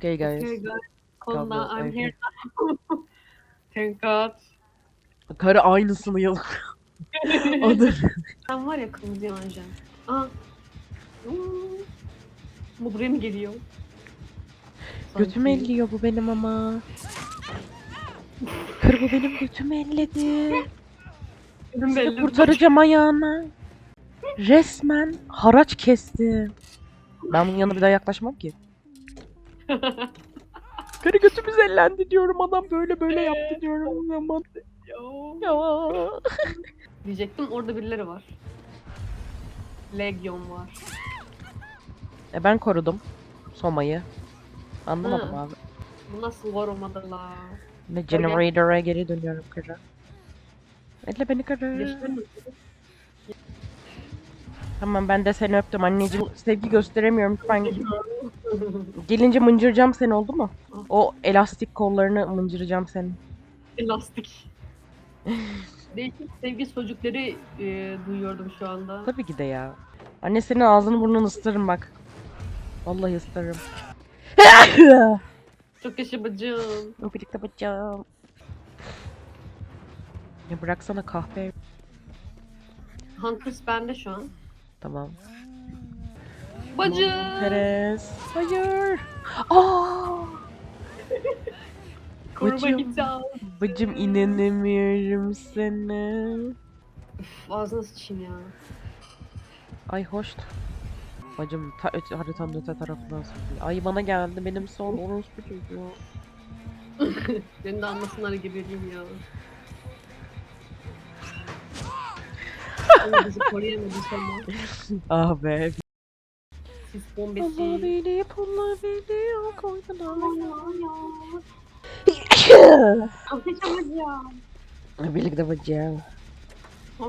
Okay guys. Okay guys. I'm here. Thank God. Karı aynısını yaz. Adı. Sen var ya kırmızı yanacaksın. Aa. Hmm. Bu buraya mı geliyor? Sanki. elliyor bu benim ama. Kır bu benim götümü elledi. Sizi belli. kurtaracağım ayağını. Resmen haraç kesti. Ben bunun yanına bir daha yaklaşmam ki. Karı götümüz ellendi diyorum adam böyle böyle yaptı diyorum ama Yo. ya. Diyecektim orada birileri var. Legion var. E ben korudum Soma'yı. Anlamadım Ha. abi. Bu nasıl var olmadı la? Ve generator'a geri dönüyorum karı. Elle beni karı. Birleştirir mi? Tamam ben de seni öptüm anneciğim. Sevgi gösteremiyorum lütfen. Gelince mıncıracağım seni oldu mu? O elastik kollarını mıncıracağım senin. Elastik. Değişik sevgi sözcükleri e, duyuyordum şu anda. Tabii ki de ya. Anne senin ağzını burnunu ısıtırım bak. Vallahi ısıtırım. Çok yaşa bacım. Birlikte bacağım. Ya bıraksana kahve. Hunters bende şu an. Tamam. Bacım. Perez. Hayır. Aa! Koruma bacım. Bacım inanamıyorum sana. Üf, Ağzına sıçayım ya. Ay hoş. Bacım ta öte, haritanın öte tarafından sıkıyor. Ay bana geldi benim son orospu çocuğu. Beni de anlasınlar geberiyorum ya. Ama bizi koruyamadı sonra. Ah be. Sis Allah bombesi. beni, pulla beni, o Ateş ya. Birlikte bacağım. Aa.